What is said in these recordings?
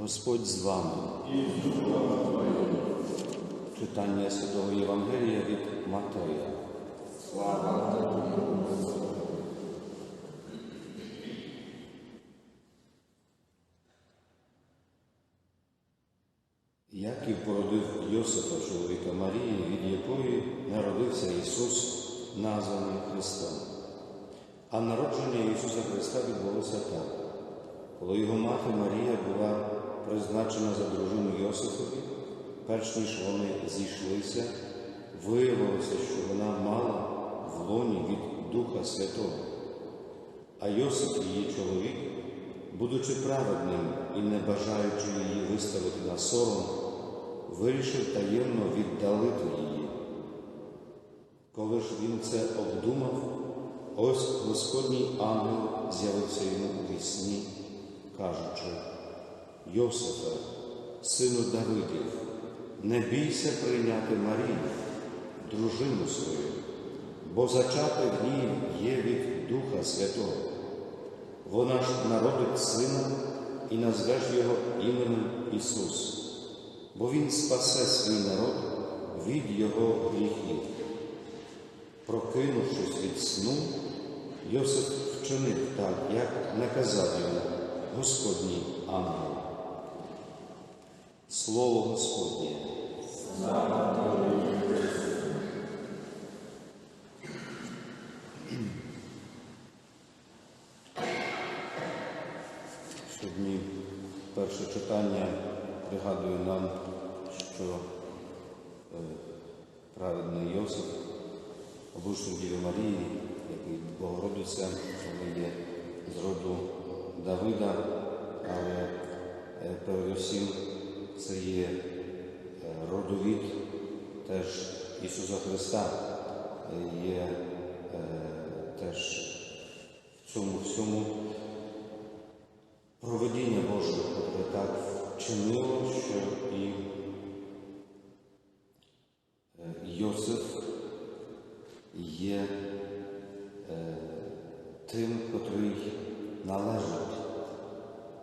Господь з вами. Читання Святого Євангелія від Матея. Яків породив Йосифа, чоловіка Марії, від якої народився Ісус, названий Христом. А народження Ісуса Христа відбулося так. Коли його мати Марія була призначена за дружину Йосифові, перш ніж вони зійшлися, виявилося, що вона мала в лоні від Духа Святого. А Йосиф, її чоловік, будучи праведним і не бажаючи її виставити на сором, вирішив таємно віддалити її. Коли ж він це обдумав, ось Господній ангел з'явився йому у вісні, кажучи, Йосифе, сину Давидів, не бійся прийняти Марію, дружину свою, бо зачати в ній є від Духа Святого. Вона ж народить сина і назвеш його іменем Ісус, бо Він спасе свій народ від його гріхів. Прокинувшись від сну, Йосиф вчинив так, як наказав йому Господній ангел. Слово Господнє. Сьогодні перше читання пригадує нам, що е, праведний Йосиф, обручник Діви Марії, як і Богородиця, вони є з роду Давида, але е, передусім це є е, родовід теж Ісуса Христа, е, є теж в цьому всьому проведіння Боже, яке так вчинило, що і Йосиф є тим, котрий належить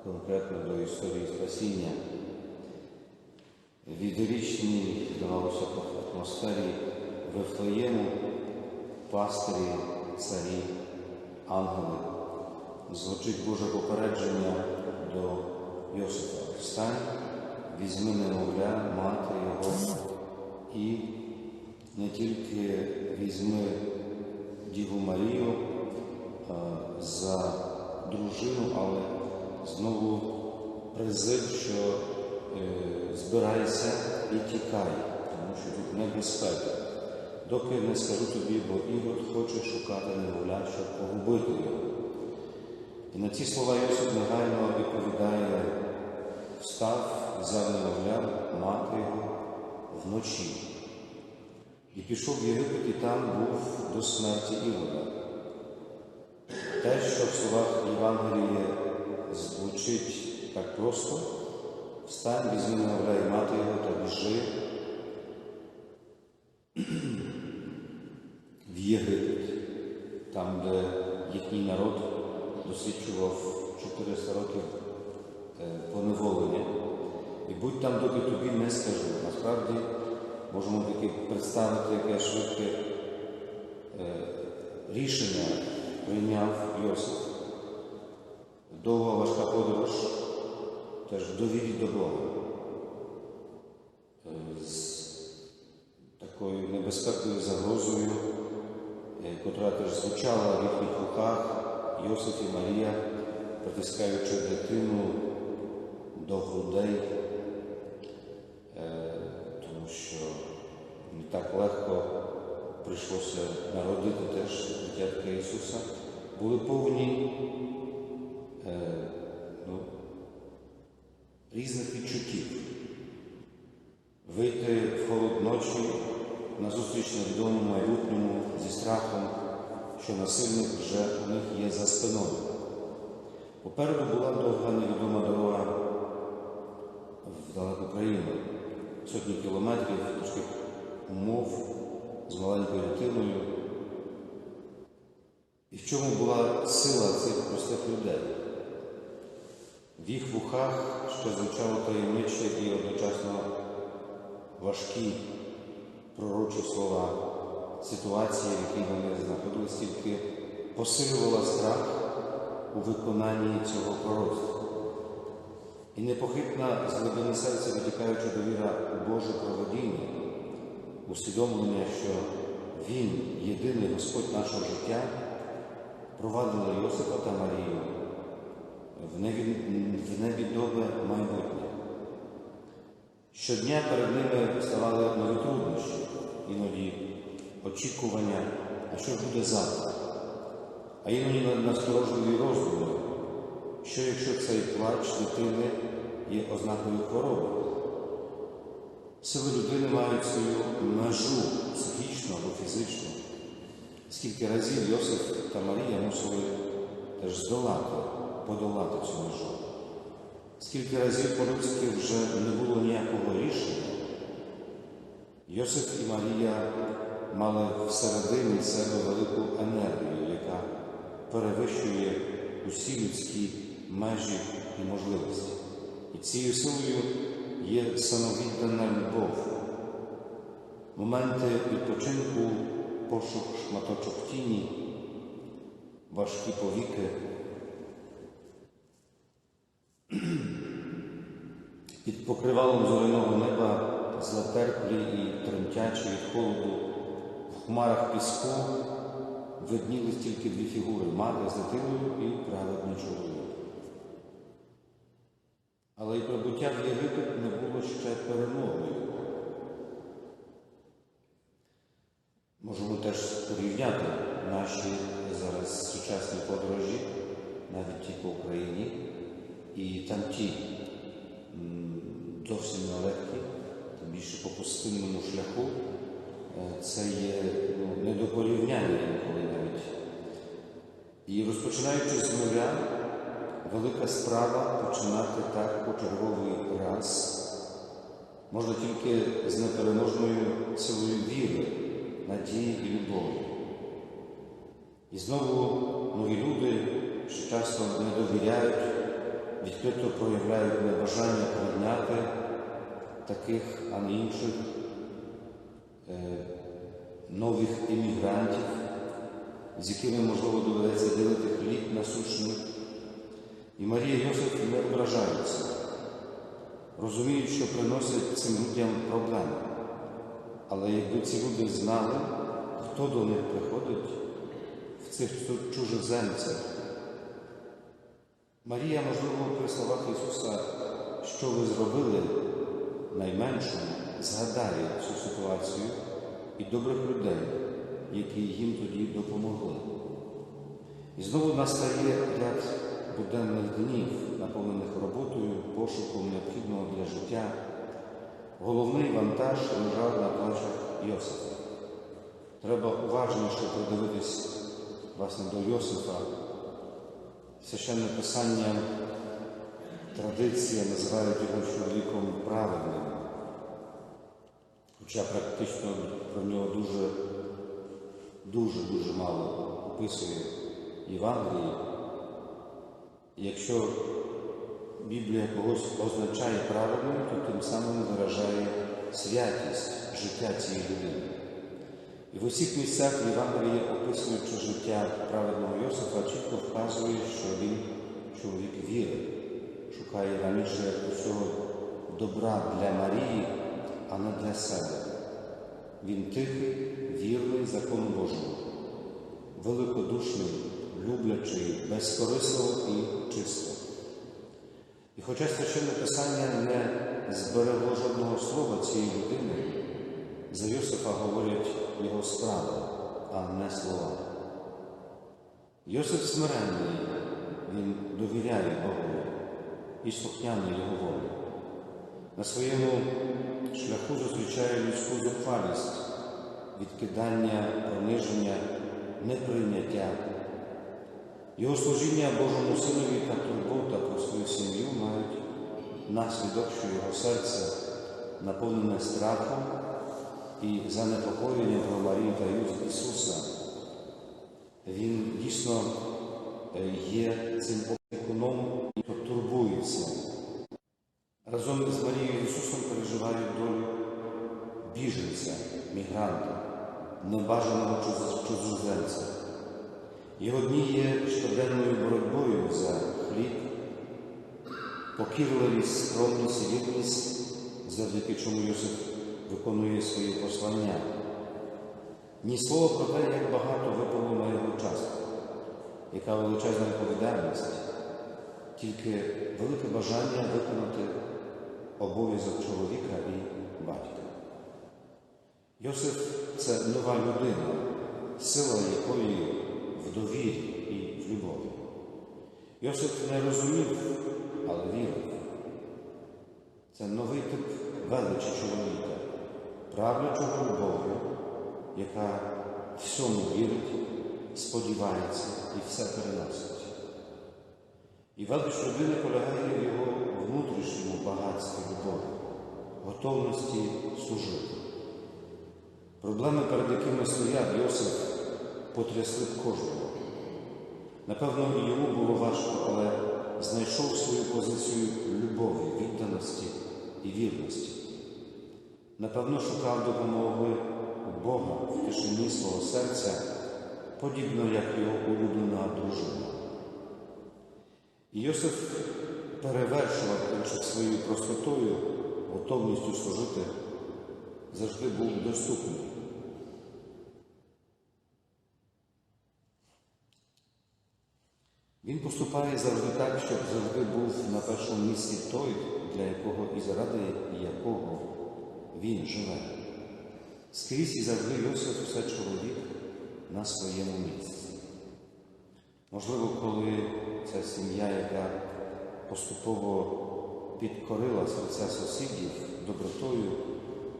конкретно до історії спасіння. Відрічній, здавалося, атмосфері Вифлеєму пастирі, царі, ангели звучить Боже попередження до Йосифа. Встань, візьми немовля, мати його і не тільки візьми Діву Марію а, за дружину, але знову призив, що е, збирайся і тікай, тому що тут небезпека. Доки не скажу тобі, бо Ірод хоче шукати немовля, щоб погубити його. І на ці слова Йосип негайно відповідає, встав, взяв немовля, мати його вночі. І пішов в Єгипет, і там був до смерті Івода. Те, що в словах Євангелії звучить так просто, встань, візьми немовля і мати його та біжи в Єгипет, там, де їхній народ досвідчував 400 років е, поневолення. І будь там, доки тобі не скажу. Насправді можемо таки представити, яке швидке е, рішення прийняв Йосиф. Довга важка подорож, теж в довірі до Бога. Е, З такою небезпекою загрозою, е, котра теж звучала в їхніх руках. Йосиф і Марія, притискаючи дитину до грудей, е, тому що не так легко прийшлося народити теж дитятка Ісуса, були повні е, ну, різних відчуттів. Вийти в холод ночі на зустріч невідомому майбутньому зі страхом що насильник вже у них є за спиною. Попереду була довга невідома дорога в далеку країну, сотні кілометрів тяжких умов з маленькою дитиною. І в чому була сила цих простих людей? В їх вухах ще звучало таємничі і одночасно важкі пророчі слова. Ситуація, в якій вони знаходились, тільки посилювала страх у виконанні цього пророцтва. І непохитна з глибини серця витікаюча довіра у Боже проведіння, усвідомлення, що Він, єдиний Господь нашого життя, провадила Йосифа та Марію в невід- в невідоме майбутнє. Щодня перед ними ставали нові труднощі, іноді очікування, а що ж буде завтра, а іноді насторожливі роздуми, що якщо цей плач дитини є ознакою хвороби. Сили людини мають свою межу психічну або фізичну. Скільки разів Йосиф та Марія мусили теж здолати, подолати цю межу. Скільки разів по-людськи вже не було ніякого рішення. Йосиф і Марія мали всередині себе велику енергію, яка перевищує усі людські межі і можливості. І цією силою є самовіддана любов. Моменти відпочинку, пошук шматочок тіні, важкі повіки. Покривалом зоряного неба затерплі і тремтячі від холоду, в хмарах піску виднілись тільки дві фігури мати з дитиною і праведний чоловік. Але й прибуття в Єгипет не було ще перемогою. Можемо теж порівняти наші зараз сучасні подорожі, навіть ті по Україні, і там ті зовсім нелегкі, тим більше по пустинному шляху. Е, Це є ну, не до інколи навіть. І розпочинаючи з нуля, велика справа починати так по черговий раз можна тільки з непереможною силою віри, надії і любові. І знову нові люди, що часто не довіряють, відкрито проявляють небажання прийняти таких, а не інших е, нових іммігрантів, з якими, можливо, доведеться ділити хліб насущний. І Марія Йосиф не ображаються, розуміють, що приносять цим людям проблеми. Але якби ці люди знали, хто до них приходить в цих чу- чужоземцях, Марія, можливо, при словах Ісуса, що ви зробили найменшому, згадає цю ситуацію і добрих людей, які їм тоді допомогли. І знову настає ряд буденних днів, наповнених роботою, пошуком необхідного для життя. Головний вантаж лежав на плечах Йосифа. Треба уважніше придивитись власне до Йосифа. Священне писання, традиція називають його чоловіком праведним. Хоча практично про нього дуже, дуже, дуже мало описує Євангелії. Якщо Біблія когось означає праведним, то тим самим виражає святість життя цієї людини. І в усіх місцях Євангелії, описуючи життя праведного Йосифа, чітко вказує, що він чоловік віри, шукає раніше усього добра для Марії, а не для себе. Він тихий, вірний закону Божому, великодушний, люблячий, безкорисливо і чисто. І хоча священне писання не зберегло жодного слова цієї людини, за Йосифа говорять його справи, а не слова. Йосиф смиренний, він довіряє Богу і слухняний його волі. На своєму шляху зустрічає людську зухвалість, відкидання, приниження, неприйняття. Його служіння Божому Синові та турбота про свою сім'ю мають наслідок, що його серце наповнене страхом і занепокоєнням про Марію та Ісуса. Він дійсно е, є цим опікуном, хто турбується разом з Марією Ісусом переживають долю біженця, мігранта, небажаного чужоземця. Його дні є щоденною боротьбою за хліб, покірливість, скромність і вірність, завдяки чому Йосиф виконує своє послання. Ні слова про те, як багато випало на його час, яка величезна відповідальність, тільки велике бажання виконати обов'язок чоловіка і батька. Йосиф це нова людина, сила якої в довірі і в любові. Йосиф не розумів, але вірив. Це новий тип величі чоловіка, правлячого любов'ю, яка всьому вірить, сподівається і все переносить. І велич людини полягає в його внутрішньому багатстві любові, готовності служити. Проблеми, перед якими стояв Йосиф, потрясли кожного. Напевно, і йому було важко, але знайшов свою позицію любові, відданості і вірності. Напевно, шукав допомоги у Бога в тишині свого серця, подібно як його улюблена дружина. Йосиф перевершував інших своєю простотою, готовністю служити, завжди був доступний. Він поступає завжди так, щоб завжди був на першому місці той, для якого і заради якого він живе. Скрізь і завжди Йосиф все чоловік на своєму місці. Можливо, коли ця сім'я, яка поступово підкорила серця сусідів добротою,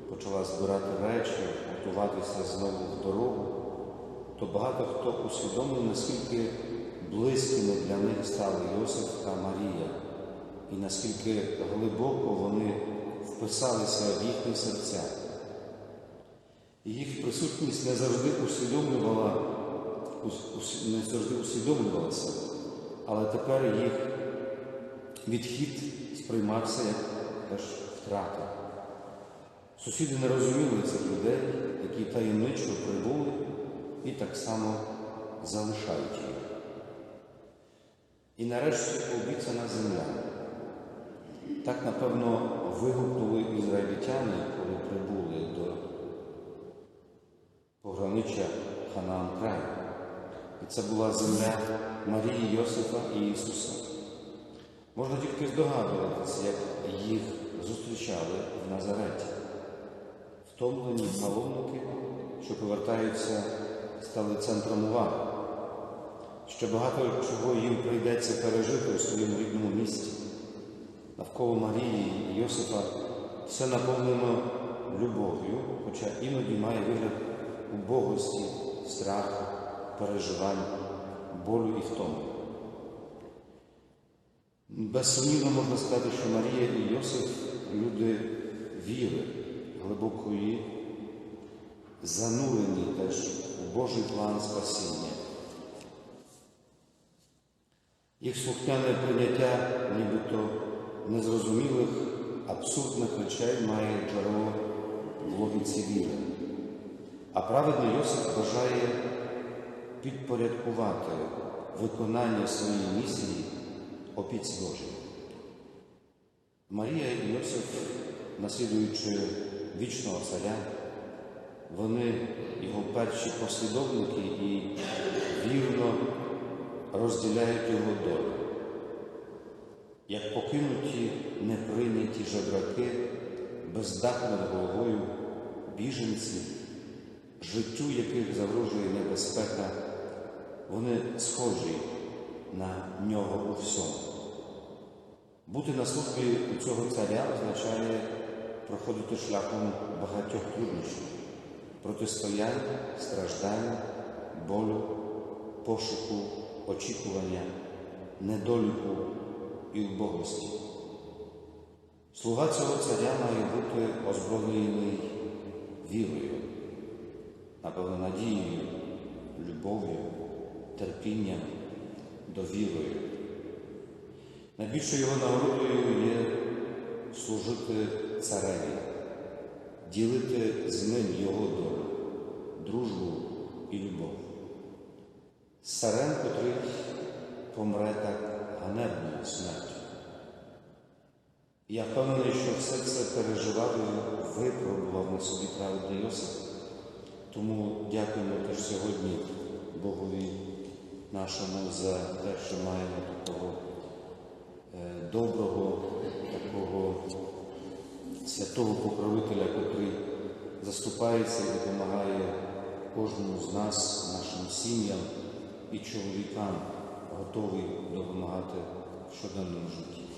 почала збирати речі, готуватися знову в дорогу, то багато хто усвідомив, наскільки близькими для них стали Йосиф та Марія, і наскільки глибоко вони вписалися в їхні серця. Їх присутність не завжди усвідомлювала, ус- ус- не завжди усвідомлювалася, але тепер їх відхід сприймався як теж втрата. Сусіди не розуміли цих людей, які таємничо прибули і так само залишають їх. І нарешті обіцяна земля. Так, напевно, вигукнули ізраїльтяни, коли прибули до пограниччя Ханаан краю. І це була земля Марії, Йосифа і Ісуса. Можна тільки здогадуватися, як їх зустрічали в Назареті. Втомлені паломники, що повертаються, стали центром уваги. Ще багато чого їм прийдеться пережити у своєму рідному місті. Навколо Марії і Йосифа все наповнено любов'ю, хоча іноді має вигляд убогості, страху, переживань, болю і втоми. Безсумнівно можна сказати, що Марія і Йосиф люди віри, глибокої, занурені теж у Божий план спасіння. Їх слухняне прийняття нібито незрозумілих, абсурдних речей має джерело в логіці віри. А праведний Йосиф бажає підпорядкувати виконання своєї місії опіці Божій. Марія і Йосиф, наслідуючи вічного царя, вони його перші послідовники і вірно розділяють його долю. Як покинуті неприйняті жебраки, без головою, біженці, життю яких загрожує небезпека, вони схожі на нього у всьому. Бути на службі у цього царя означає проходити шляхом багатьох труднощів, протистоянь, страждань, болю, пошуку, очікування, недоліку і убогості. Слуга цього царя має бути озброєний вірою, напевно, надією, любов'ю, терпінням, довірою. Найбільшою його нагородою є служити цареві, ділити з ним його долю, дружбу і любов. Царем, котрий помре так ганебною смертю. Я впевнений, що все це переживав і випробував на собі праведний Йосип. Тому дякуємо теж сьогодні Богові нашому за те, що маємо такого е, доброго, такого святого покровителя, котрий заступається і допомагає кожному з нас, нашим сім'ям і чоловікам, готовий допомагати в щоденному житті.